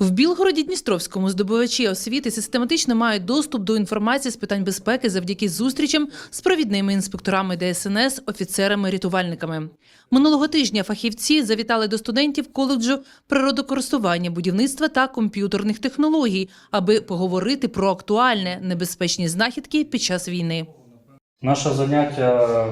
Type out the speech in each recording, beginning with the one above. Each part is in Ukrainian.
В Білгороді Дністровському здобувачі освіти систематично мають доступ до інформації з питань безпеки завдяки зустрічам з провідними інспекторами ДСНС, офіцерами-рятувальниками. Минулого тижня фахівці завітали до студентів коледжу природокористування, будівництва та комп'ютерних технологій, аби поговорити про актуальне небезпечні знахідки під час війни. Наше заняття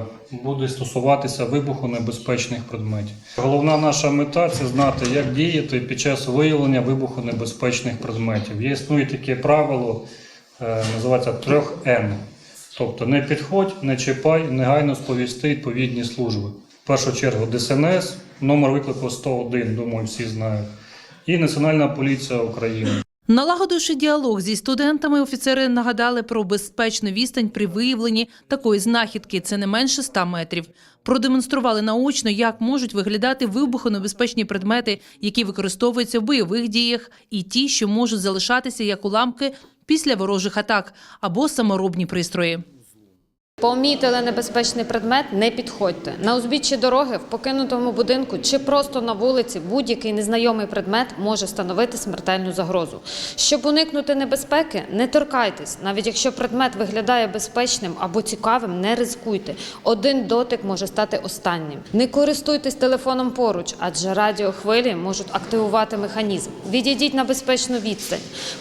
буде стосуватися вибухонебезпечних предметів. Головна наша мета це знати, як діяти під час виявлення вибухонебезпечних предметів. Є існує таке правило, е, називається 3Н. Тобто не підходь, не чіпай, негайно сповісти відповідні служби. В першу чергу ДСНС, номер виклику 101, думаю, всі знають, і Національна поліція України. Налагодивши діалог зі студентами, офіцери нагадали про безпечну відстань при виявленні такої знахідки. Це не менше 100 метрів. Продемонстрували наочно, як можуть виглядати вибухонебезпечні предмети, які використовуються в бойових діях, і ті, що можуть залишатися як уламки після ворожих атак або саморобні пристрої. Помітили небезпечний предмет, не підходьте. На узбіччі дороги, в покинутому будинку чи просто на вулиці будь-який незнайомий предмет може становити смертельну загрозу. Щоб уникнути небезпеки, не торкайтесь. Навіть якщо предмет виглядає безпечним або цікавим, не ризикуйте. Один дотик може стати останнім. Не користуйтесь телефоном поруч, адже радіохвилі можуть активувати механізм. Відійдіть на безпечну відстань.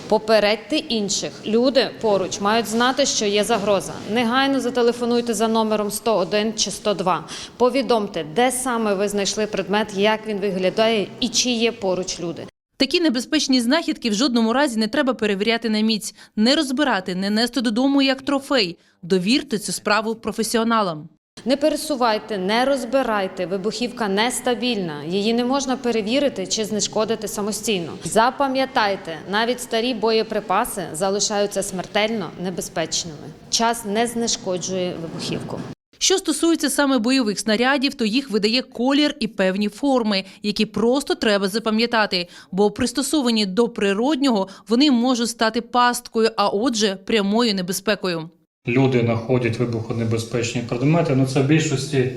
Попередьте інших. Люди поруч мають знати, що є загроза. Негайно зателефонуйте за номером 101 чи 102. Повідомте, де саме ви знайшли предмет, як він виглядає і чи є поруч люди. Такі небезпечні знахідки в жодному разі не треба перевіряти на міць, не розбирати, не нести додому як трофей. Довірте цю справу професіоналам. Не пересувайте, не розбирайте. Вибухівка нестабільна. Її не можна перевірити чи знешкодити самостійно. Запам'ятайте, навіть старі боєприпаси залишаються смертельно небезпечними. Час не знешкоджує вибухівку. Що стосується саме бойових снарядів, то їх видає колір і певні форми, які просто треба запам'ятати, бо пристосовані до природнього вони можуть стати пасткою, а отже, прямою небезпекою. Люди знаходять вибухонебезпечні предмети. Ну це в більшості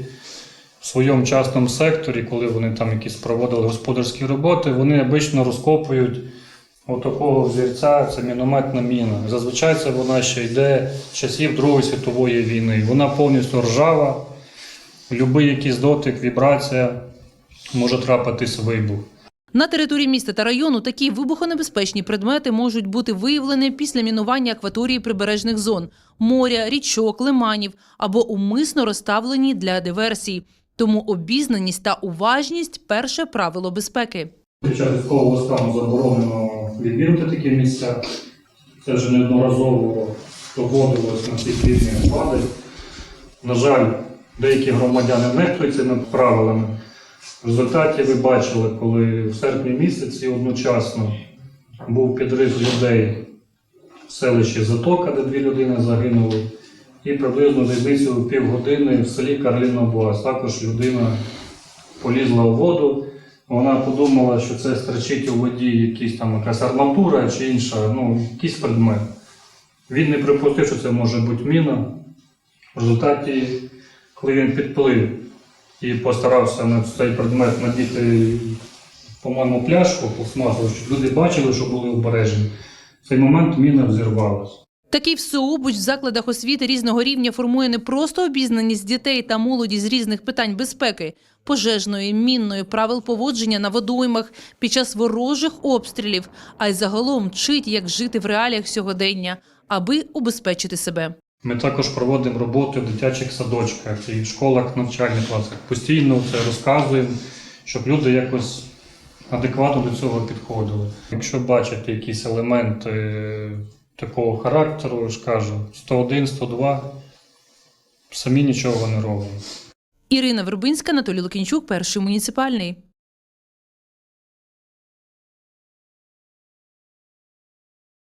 в своєму частному секторі, коли вони там якісь проводили господарські роботи, вони обично розкопують отакого взірця, це мінометна міна. Зазвичай це вона ще йде з часів Другої світової війни. Вона повністю ржава, будь-який якийсь дотик, вібрація може трапитись вибух. На території міста та району такі вибухонебезпечні предмети можуть бути виявлені після мінування акваторії прибережних зон моря, річок, лиманів або умисно розставлені для диверсій. Тому обізнаність та уважність перше правило безпеки. Під час військового стану заборонено відвідувати такі місця. Це вже неодноразово доводилось на цих рівнях влади. На жаль, деякі громадяни нехтують цими правилами. В результаті ви бачили, коли в серпні місяці одночасно був підрив людей в селищі Затока, де дві людини загинули, і приблизно різницю півгодини в селі Карліноблас. Також людина полізла у воду. Вона подумала, що це стерчить у воді якісь там якась арматура чи інша, ну, якийсь предмет. Він не припустив, що це може бути міна. В результаті, коли він підплив і постарався на цей предмет надіти, по-моєму, пляшку пластмасову, щоб люди бачили, що були обережені. В цей момент міна взірвалася. Такий всеобуч в закладах освіти різного рівня формує не просто обізнаність дітей та молоді з різних питань безпеки, пожежної, мінної, правил поводження на водоймах під час ворожих обстрілів, а й загалом вчить, як жити в реаліях сьогодення, аби убезпечити себе. Ми також проводимо роботи в дитячих садочках і в школах, навчальних класах. Постійно це розказуємо, щоб люди якось адекватно до цього підходили. Якщо бачите якісь елементи е, такого характеру, ж кажу, 101, 102, самі нічого не робимо. Ірина Вербинська, Анатолій Лукінчук, перший муніципальний.